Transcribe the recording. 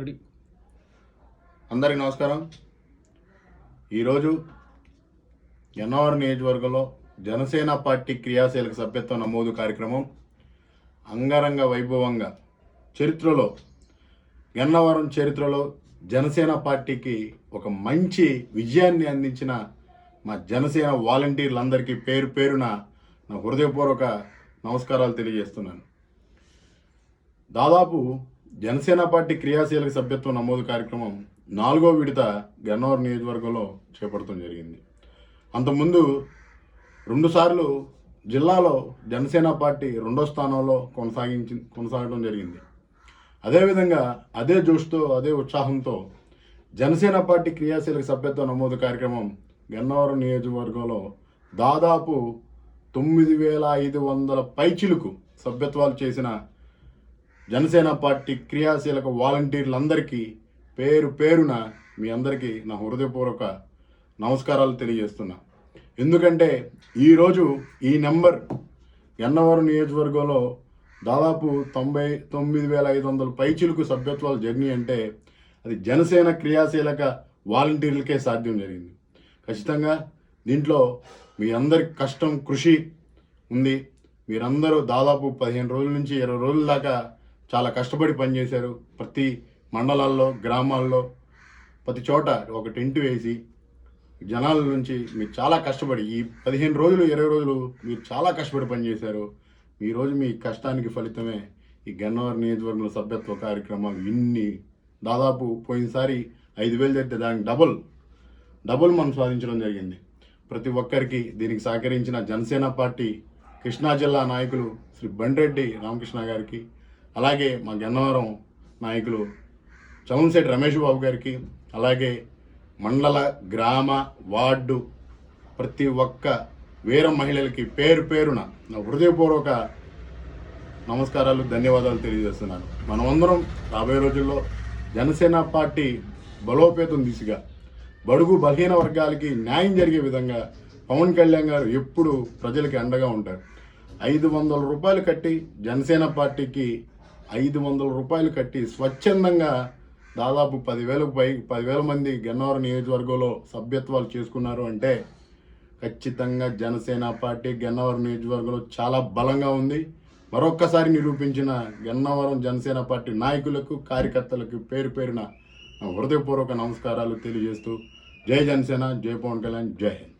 Ready. అందరికీ నమస్కారం. ఈరోజు ఎన్నవరం నియోజకవర్గంలో జనసేన పార్టీ క్రియాశీలక సభ్యత్వ నమోదు కార్యక్రమం అంగరంగ వైభవంగా చరిత్రలో గన్నవరం చరిత్రలో జనసేన పార్టీకి ఒక మంచి విజయాన్ని అందించిన మా జనసేన వాలంటీర్లందరికీ పేరు పేరున నా హృదయపూర్వక నమస్కారాలు తెలియజేస్తున్నాను. దాదాపు జనసేన పార్టీ క్రియాశీలక సభ్యత్వ నమోదు కార్యక్రమం నాలుగో విడత గన్నవరం నియోజకవర్గంలో చేపడటం జరిగింది. అంతకుముందు రెండుసార్లు జిల్లాలో జనసేన పార్టీ రెండో స్థానంలో కొనసాగించి కొనసాగడం జరిగింది. అదేవిధంగా అదే జోష్తో అదే ఉత్సాహంతో జనసేన పార్టీ క్రియాశీలక సభ్యత్వ నమోదు కార్యక్రమం గన్నవరం నియోజకవర్గంలో దాదాపు తొమ్మిది వేల ఐదు వందల పైచిలకు సభ్యత్వాలు చేసిన జనసేన పార్టీ క్రియాశీలక వాలంటీర్లందరికీ పేరు పేరున మీ అందరికీ నా హృదయపూర్వక నమస్కారాలు తెలియజేస్తున్నా. ఎందుకంటే ఈరోజు ఈ నెంబర్ ఎన్నవరం నియోజకవర్గంలో దాదాపు తొంభై తొమ్మిది వేల ఐదు వందల పైచిలకు సభ్యత్వాలు జర్నీ అంటే అది జనసేన క్రియాశీలక వాలంటీర్లకే సాధ్యం జరిగింది. ఖచ్చితంగా దీంట్లో మీ అందరి కష్టం కృషి ఉంది. మీరందరూ దాదాపు పదిహేను రోజుల నుంచి ఇరవై రోజుల దాకా చాలా కష్టపడి పనిచేశారు. ప్రతి మండలాల్లో గ్రామాల్లో ప్రతి చోట ఒక టెంట్ వేసి జనాల నుంచి మీరు చాలా కష్టపడి ఈ పదిహేను రోజులు ఇరవై రోజులు మీరు చాలా కష్టపడి పనిచేశారు. ఈ రోజు మీ కష్టానికి ఫలితమే. ఈ గన్నవరం నియోజకవర్గంలో సభ్యత్వ కార్యక్రమం ఇన్ని దాదాపు పోయినసారి ఐదు వేలు జరిగితే దానికి డబుల్ డబుల్ మనం సాధించడం జరిగింది. ప్రతి ఒక్కరికి దీనికి సహకరించిన జనసేన పార్టీ కృష్ణా జిల్లా నాయకులు శ్రీ బండ్రెడ్డి రామకృష్ణ గారికి అలాగే మా గన్నవరం నాయకులు చలంశెట్టి రమేష్ బాబు గారికి అలాగే మండల గ్రామ వార్డు ప్రతి ఒక్క వీర మహిళలకి పేరు పేరున నా హృదయపూర్వక నమస్కారాలు ధన్యవాదాలు తెలియజేస్తున్నాను. మనమందరం రాబోయే రోజుల్లో జనసేన పార్టీ బలోపేతం దిశగా బడుగు బలహీన వర్గాలకి న్యాయం జరిగే విధంగా పవన్ కళ్యాణ్ గారు ఎప్పుడు ప్రజలకి అండగా ఉంటారు. ఐదు వందల రూపాయలు కట్టి జనసేన పార్టీకి ఐదు వందల రూపాయలు కట్టి స్వచ్ఛందంగా దాదాపు పదివేలకు పై పదివేల మంది గన్నవరం నియోజకవర్గంలో సభ్యత్వాలు చేసుకున్నారు అంటే ఖచ్చితంగా జనసేన పార్టీ గన్నవరం నియోజకవర్గంలో చాలా బలంగా ఉంది. మరొక్కసారి నిరూపించిన గన్నవరం జనసేన పార్టీ నాయకులకు కార్యకర్తలకు పేరు పేరున హృదయపూర్వక నమస్కారాలు తెలియజేస్తూ జై జనసేన జై పవన్ కళ్యాణ్ జై హింద్.